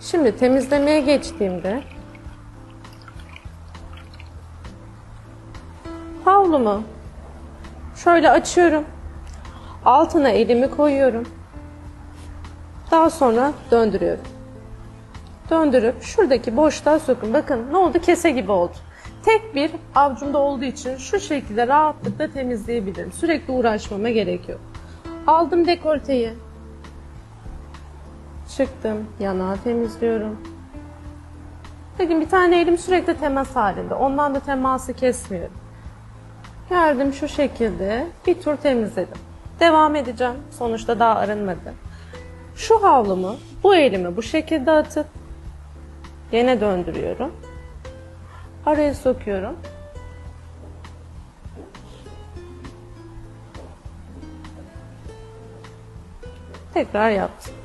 Şimdi temizlemeye geçtiğimde havlumu şöyle açıyorum. Altına elimi koyuyorum. Daha sonra döndürüyorum. Döndürüp şuradaki boşluğa sokun. Bakın ne oldu? Kese gibi oldu. Tek bir avcumda olduğu için şu şekilde rahatlıkla temizleyebilirim. Sürekli uğraşmama gerek yok. Aldım dekolteyi. Çıktım. Yanağı temizliyorum. Bakın bir tane elim sürekli temas halinde. Ondan da teması kesmiyorum. Geldim şu şekilde bir tur temizledim. Devam edeceğim. Sonuçta daha arınmadı. Şu havlumu bu elimi bu şekilde atıp Yine döndürüyorum. Araya sokuyorum. Tekrar yaptım.